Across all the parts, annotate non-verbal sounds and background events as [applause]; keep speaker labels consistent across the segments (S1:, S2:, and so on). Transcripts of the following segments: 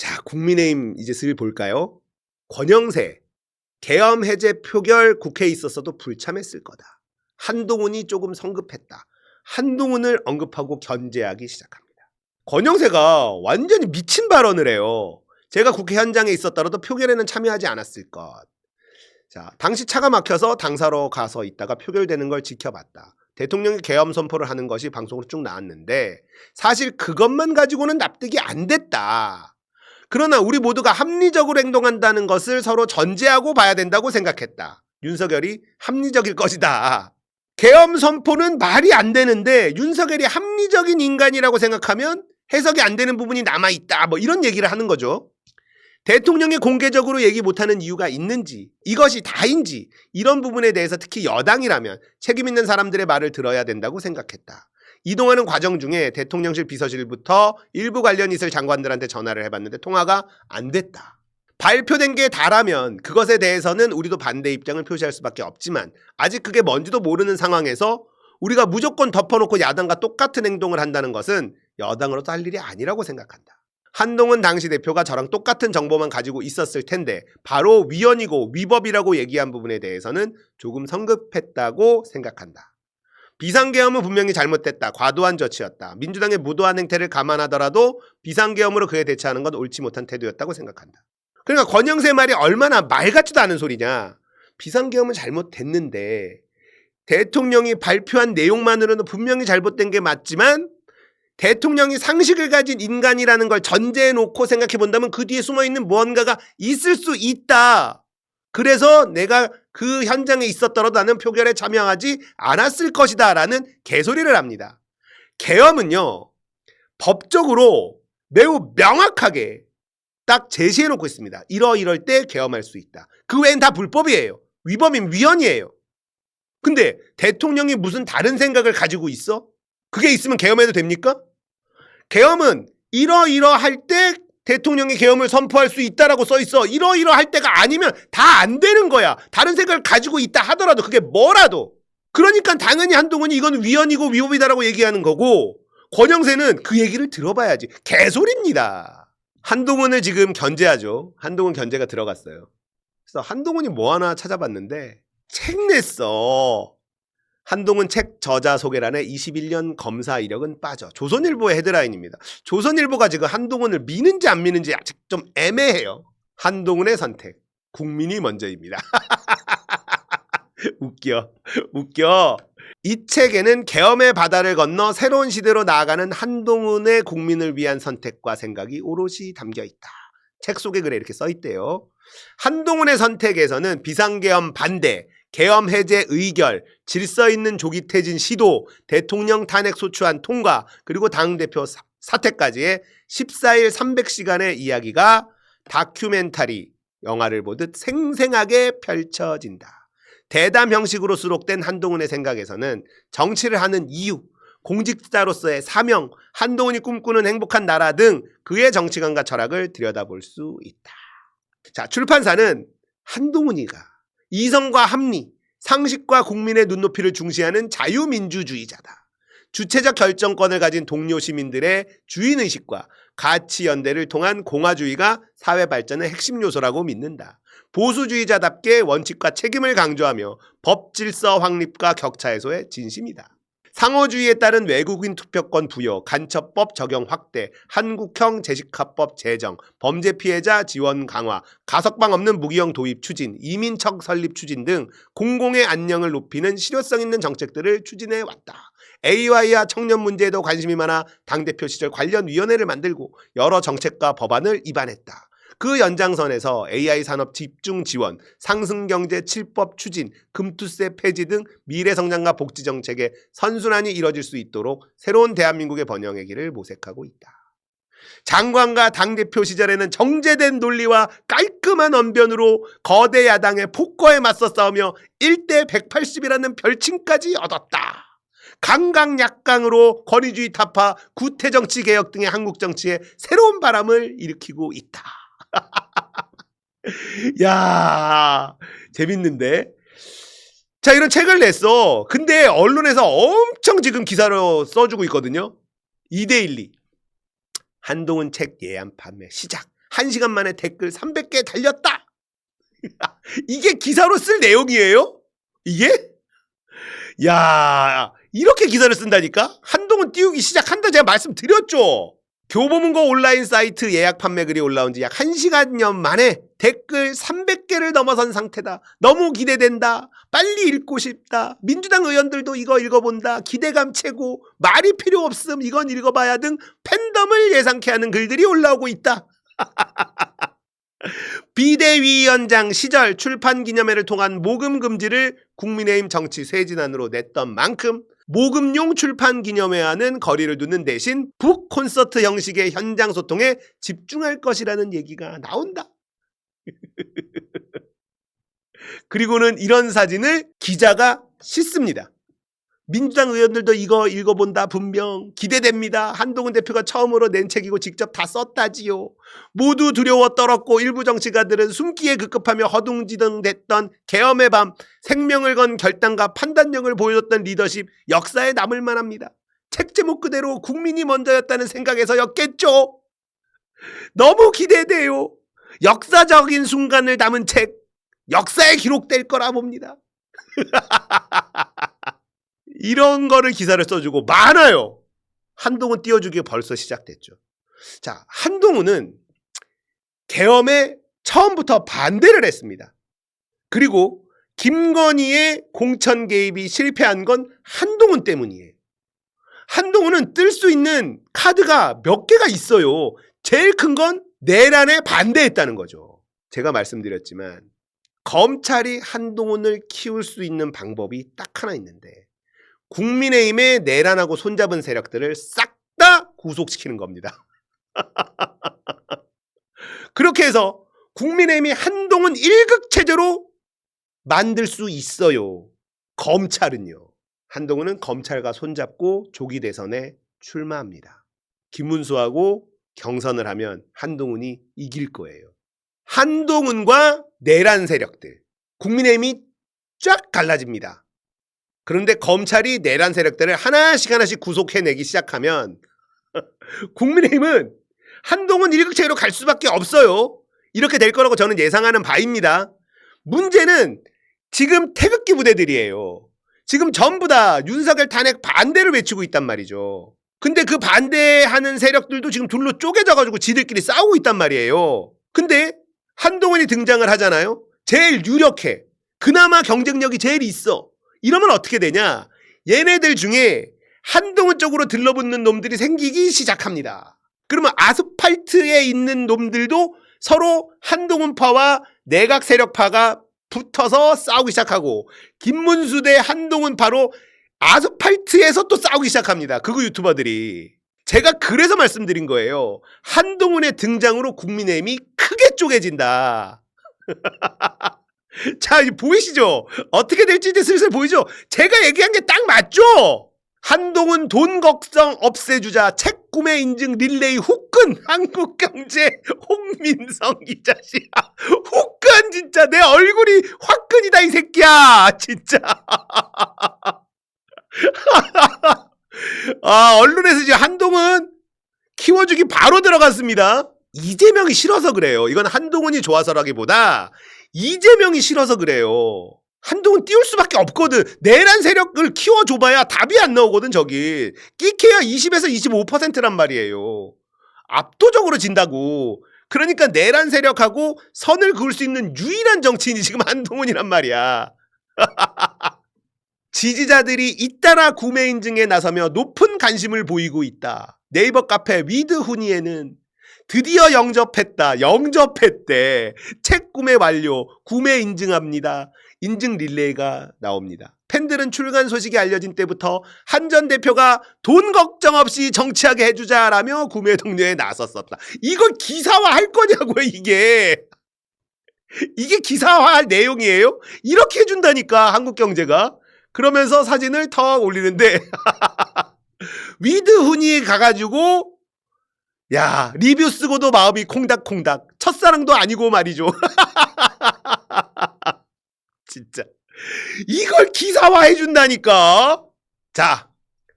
S1: 자, 국민의힘 이제 슬 볼까요? 권영세 계엄 해제 표결 국회에 있었어도 불참했을 거다. 한동훈이 조금 성급했다. 한동훈을 언급하고 견제하기 시작합니다. 권영세가 완전히 미친 발언을 해요. 제가 국회 현장에 있었더라도 표결에는 참여하지 않았을 것. 자, 당시 차가 막혀서 당사로 가서 있다가 표결되는 걸 지켜봤다. 대통령이 계엄 선포를 하는 것이 방송으로 쭉 나왔는데 사실 그것만 가지고는 납득이 안 됐다. 그러나 우리 모두가 합리적으로 행동한다는 것을 서로 전제하고 봐야 된다고 생각했다. 윤석열이 합리적일 것이다. 계엄 선포는 말이 안 되는데 윤석열이 합리적인 인간이라고 생각하면 해석이 안 되는 부분이 남아 있다. 뭐 이런 얘기를 하는 거죠. 대통령이 공개적으로 얘기 못하는 이유가 있는지, 이것이 다인지, 이런 부분에 대해서 특히 여당이라면 책임 있는 사람들의 말을 들어야 된다고 생각했다. 이동하는 과정 중에 대통령실 비서실부터 일부 관련 있을 장관들한테 전화를 해봤는데 통화가 안 됐다. 발표된 게 다라면 그것에 대해서는 우리도 반대 입장을 표시할 수밖에 없지만 아직 그게 뭔지도 모르는 상황에서 우리가 무조건 덮어놓고 야당과 똑같은 행동을 한다는 것은 여당으로서 할 일이 아니라고 생각한다. 한동훈 당시 대표가 저랑 똑같은 정보만 가지고 있었을 텐데 바로 위헌이고 위법이라고 얘기한 부분에 대해서는 조금 성급했다고 생각한다. 비상계엄은 분명히 잘못됐다. 과도한 조치였다. 민주당의 무도한 행태를 감안하더라도 비상계엄으로 그에 대처하는 건 옳지 못한 태도였다고 생각한다. 그러니까 권영세 말이 얼마나 말 같지도 않은 소리냐. 비상계엄은 잘못됐는데 대통령이 발표한 내용만으로는 분명히 잘못된 게 맞지만 대통령이 상식을 가진 인간이라는 걸 전제해 놓고 생각해 본다면 그 뒤에 숨어 있는 무언가가 있을 수 있다. 그래서 내가 그 현장에 있었더라도 나는 표결에 참여하지 않았을 것이다. 라는 개소리를 합니다. 계엄은요, 법적으로 매우 명확하게 딱 제시해 놓고 있습니다. 이러이럴 때 계엄할 수 있다. 그 외엔 다 불법이에요. 위법이면 위헌이에요. 근데 대통령이 무슨 다른 생각을 가지고 있어? 그게 있으면 계엄해도 됩니까? 계엄은 이러이러할 때 대통령이 계엄을 선포할 수 있다라고 써 있어. 이러이러할 때가 아니면 다 안 되는 거야. 다른 생각을 가지고 있다 하더라도 그게 뭐라도. 그러니까 당연히 한동훈이 이건 위헌이고 위법이다라고 얘기하는 거고 권영세는 그 얘기를 들어봐야지. 개소리입니다. 한동훈을 지금 견제하죠. 한동훈 견제가 들어갔어요. 그래서 한동훈이 뭐 하나 찾아봤는데 책 냈어. 한동훈 책 저자 소개란에 21년 검사 이력은 빠져. 조선일보의 헤드라인입니다. 조선일보가 지금 한동훈을 미는지 안 미는지 아직 좀 애매해요. 한동훈의 선택. 국민이 먼저입니다. [laughs] 웃겨. 웃겨. 이 책에는 계엄의 바다를 건너 새로운 시대로 나아가는 한동훈의 국민을 위한 선택과 생각이 오롯이 담겨 있다. 책 속에 그래 이렇게 써 있대요. 한동훈의 선택에서는 비상계엄 반대, 계엄 해제 의결, 질서 있는 조기 퇴진 시도, 대통령 탄핵 소추안 통과, 그리고 당대표 사- 사퇴까지의 14일 300시간의 이야기가 다큐멘터리, 영화를 보듯 생생하게 펼쳐진다. 대담 형식으로 수록된 한동훈의 생각에서는 정치를 하는 이유, 공직자로서의 사명, 한동훈이 꿈꾸는 행복한 나라 등 그의 정치관과 철학을 들여다볼 수 있다. 자, 출판사는 한동훈이가 이성과 합리, 상식과 국민의 눈높이를 중시하는 자유민주주의자다. 주체적 결정권을 가진 동료 시민들의 주인의식과 가치 연대를 통한 공화주의가 사회 발전의 핵심 요소라고 믿는다. 보수주의자답게 원칙과 책임을 강조하며 법 질서 확립과 격차 해소에 진심이다. 상호주의에 따른 외국인 투표권 부여, 간첩법 적용 확대, 한국형 재식화법 제정, 범죄 피해자 지원 강화, 가석방 없는 무기형 도입 추진, 이민척 설립 추진 등 공공의 안녕을 높이는 실효성 있는 정책들을 추진해 왔다. AI와 청년 문제에도 관심이 많아 당대표 시절 관련 위원회를 만들고 여러 정책과 법안을 입안했다. 그 연장선에서 AI 산업 집중 지원, 상승 경제 7법 추진, 금투세 폐지 등 미래 성장과 복지 정책의 선순환이 이뤄질 수 있도록 새로운 대한민국의 번영의 길을 모색하고 있다. 장관과 당대표 시절에는 정제된 논리와 깔끔한 언변으로 거대 야당의 폭거에 맞서 싸우며 1대 180이라는 별칭까지 얻었다. 강강약강으로 권위주의 타파, 구태정치 개혁 등의 한국 정치에 새로운 바람을 일으키고 있다. [laughs] 야 재밌는데? 자, 이런 책을 냈어. 근데 언론에서 엄청 지금 기사로 써주고 있거든요. 2대1리. 한동훈 책 예약 판매 시작. 1시간 만에 댓글 300개 달렸다. [laughs] 이게 기사로 쓸 내용이에요? 이게? 야, 이렇게 기사를 쓴다니까? 한동훈 띄우기 시작한다 제가 말씀드렸죠. 교보문고 온라인 사이트 예약 판매 글이 올라온 지 약 1시간여 만에 댓글 300개를 넘어선 상태다. 너무 기대된다. 빨리 읽고 싶다. 민주당 의원들도 이거 읽어본다. 기대감 최고. 말이 필요 없음. 이건 읽어봐야 등 팬덤을 예상케 하는 글들이 올라오고 있다. [laughs] 비대위원장 시절 출판 기념회를 통한 모금 금지를 국민의힘 정치 쇄진안으로 냈던 만큼 모금용 출판 기념회와는 거리를 두는 대신 북 콘서트 형식의 현장 소통에 집중할 것이라는 얘기가 나온다. [laughs] 그리고는 이런 사진을 기자가 싣습니다. 민주당 의원들도 이거 읽어본다 분명 기대됩니다. 한동훈 대표가 처음으로 낸 책이고 직접 다 썼다지요. 모두 두려워 떨었고 일부 정치가들은 숨기에 급급하며 허둥지둥 됐던 계엄의 밤 생명을 건 결단과 판단력을 보여줬던 리더십 역사에 남을 만합니다. 책 제목 그대로 국민이 먼저였다는 생각에서였겠죠. 너무 기대돼요. 역사적인 순간을 담은 책 역사에 기록될 거라 봅니다. [laughs] 이런 거를 기사를 써주고 많아요. 한동훈 띄워주기 벌써 시작됐죠. 자, 한동훈은 계엄에 처음부터 반대를 했습니다. 그리고 김건희의 공천 개입이 실패한 건 한동훈 때문이에요. 한동훈은 뜰 수 있는 카드가 몇 개가 있어요. 제일 큰 건 내란에 반대했다는 거죠. 제가 말씀드렸지만 검찰이 한동훈을 키울 수 있는 방법이 딱 하나 있는데 국민의힘의 내란하고 손잡은 세력들을 싹 다 구속시키는 겁니다. [laughs] 그렇게 해서 국민의힘이 한동훈 1극 체제로 만들 수 있어요. 검찰은요. 한동훈은 검찰과 손잡고 조기 대선에 출마합니다. 김문수하고 경선을 하면 한동훈이 이길 거예요. 한동훈과 내란 세력들, 국민의힘이 쫙 갈라집니다. 그런데 검찰이 내란 세력들을 하나씩 하나씩 구속해내기 시작하면 [laughs] 국민의힘은 한동훈 일극체로 갈 수밖에 없어요. 이렇게 될 거라고 저는 예상하는 바입니다. 문제는 지금 태극기 부대들이에요. 지금 전부 다 윤석열 탄핵 반대를 외치고 있단 말이죠. 근데 그 반대하는 세력들도 지금 둘로 쪼개져가지고 지들끼리 싸우고 있단 말이에요. 근데 한동훈이 등장을 하잖아요. 제일 유력해. 그나마 경쟁력이 제일 있어. 이러면 어떻게 되냐? 얘네들 중에 한동훈 쪽으로 들러붙는 놈들이 생기기 시작합니다. 그러면 아스팔트에 있는 놈들도 서로 한동훈파와 내각 세력파가 붙어서 싸우기 시작하고 김문수 대 한동훈파로 아스팔트에서 또 싸우기 시작합니다. 그거 유튜버들이. 제가 그래서 말씀드린 거예요. 한동훈의 등장으로 국민의힘이 크게 쪼개진다. [laughs] 자, 이제 보이시죠? 어떻게 될지 이제 슬슬 보이죠? 제가 얘기한 게 딱 맞죠? 한동훈 돈 걱정 없애주자 책 구매 인증 릴레이 후끈 [laughs] 한국경제 홍민성 이 자식아 후끈 진짜 내 얼굴이 화끈이다 이 새끼야 [laughs] 진짜 [laughs] 아 언론에서 이제 한동훈 키워주기 바로 들어갔습니다 이재명이 싫어서 그래요 이건 한동훈이 좋아서라기보다 이재명이 싫어서 그래요. 한동훈 띄울 수밖에 없거든. 내란 세력을 키워줘봐야 답이 안 나오거든, 저기. 끼케야 20에서 25%란 말이에요. 압도적으로 진다고. 그러니까 내란 세력하고 선을 그을 수 있는 유일한 정치인이 지금 한동훈이란 말이야. [laughs] 지지자들이 잇따라 구매 인증에 나서며 높은 관심을 보이고 있다. 네이버 카페 위드훈이에는 드디어 영접했다. 영접했대. 책 구매 완료. 구매 인증합니다. 인증 릴레이가 나옵니다. 팬들은 출간 소식이 알려진 때부터 한 전 대표가 돈 걱정 없이 정치하게 해주자라며 구매 동료에 나섰었다. 이걸 기사화 할 거냐고요, 이게. 이게 기사화할 내용이에요? 이렇게 해준다니까, 한국 경제가. 그러면서 사진을 턱 올리는데, [laughs] 위드훈이 가가지고 야, 리뷰 쓰고도 마음이 콩닥콩닥. 첫사랑도 아니고 말이죠. [laughs] 진짜. 이걸 기사화 해준다니까. 자,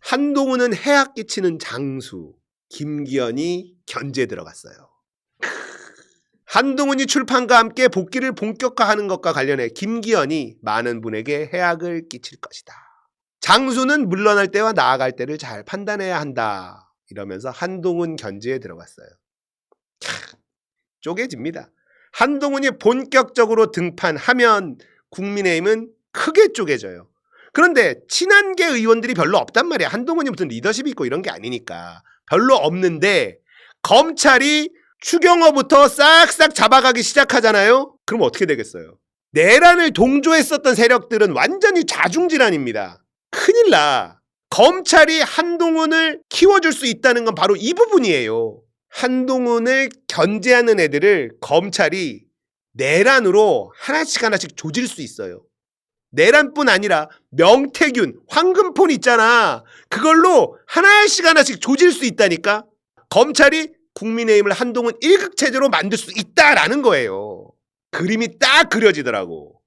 S1: 한동훈은 해악 끼치는 장수. 김기현이 견제 들어갔어요. 한동훈이 출판과 함께 복귀를 본격화하는 것과 관련해 김기현이 많은 분에게 해악을 끼칠 것이다. 장수는 물러날 때와 나아갈 때를 잘 판단해야 한다. 이러면서 한동훈 견지에 들어갔어요. 캬, 쪼개집니다. 한동훈이 본격적으로 등판하면 국민의힘은 크게 쪼개져요. 그런데 친한계 의원들이 별로 없단 말이야. 한동훈이 무슨 리더십이 있고 이런 게 아니니까. 별로 없는데 검찰이 추경호부터 싹싹 잡아가기 시작하잖아요. 그럼 어떻게 되겠어요? 내란을 동조했었던 세력들은 완전히 자중질환입니다. 큰일 나. 검찰이 한동훈을 키워줄 수 있다는 건 바로 이 부분이에요. 한동훈을 견제하는 애들을 검찰이 내란으로 하나씩 하나씩 조질 수 있어요. 내란뿐 아니라 명태균, 황금폰 있잖아. 그걸로 하나씩 하나씩 조질 수 있다니까. 검찰이 국민의힘을 한동훈 일극 체제로 만들 수 있다라는 거예요. 그림이 딱 그려지더라고.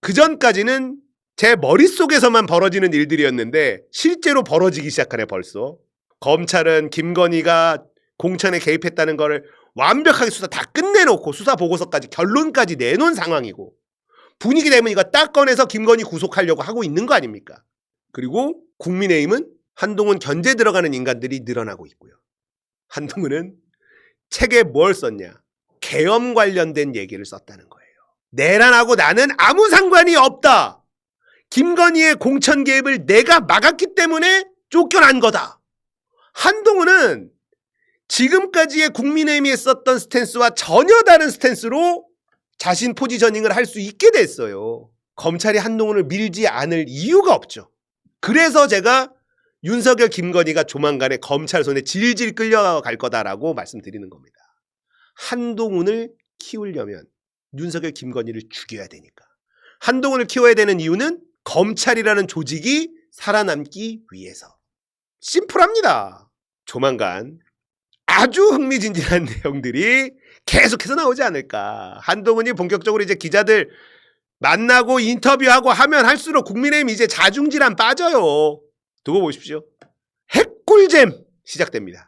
S1: 그 전까지는 제 머릿속에서만 벌어지는 일들이었는데 실제로 벌어지기 시작하네 벌써. 검찰은 김건희가 공천에 개입했다는 거를 완벽하게 수사 다 끝내놓고 수사 보고서까지 결론까지 내놓은 상황이고 분위기 되면 이거 딱 꺼내서 김건희 구속하려고 하고 있는 거 아닙니까? 그리고 국민의힘은 한동훈 견제 들어가는 인간들이 늘어나고 있고요. 한동훈은 책에 뭘 썼냐? 계엄 관련된 얘기를 썼다는 거예요. 내란하고 나는 아무 상관이 없다. 김건희의 공천 개입을 내가 막았기 때문에 쫓겨난 거다. 한동훈은 지금까지의 국민의힘이 했었던 스탠스와 전혀 다른 스탠스로 자신 포지셔닝을 할 수 있게 됐어요. 검찰이 한동훈을 밀지 않을 이유가 없죠. 그래서 제가 윤석열 김건희가 조만간에 검찰 손에 질질 끌려갈 거다라고 말씀드리는 겁니다. 한동훈을 키우려면 윤석열 김건희를 죽여야 되니까. 한동훈을 키워야 되는 이유는 검찰이라는 조직이 살아남기 위해서. 심플합니다. 조만간 아주 흥미진진한 [laughs] 내용들이 계속해서 나오지 않을까. 한동훈이 본격적으로 이제 기자들 만나고 인터뷰하고 하면 할수록 국민의힘 이제 자중질환 빠져요. 두고 보십시오. 핵꿀잼 시작됩니다.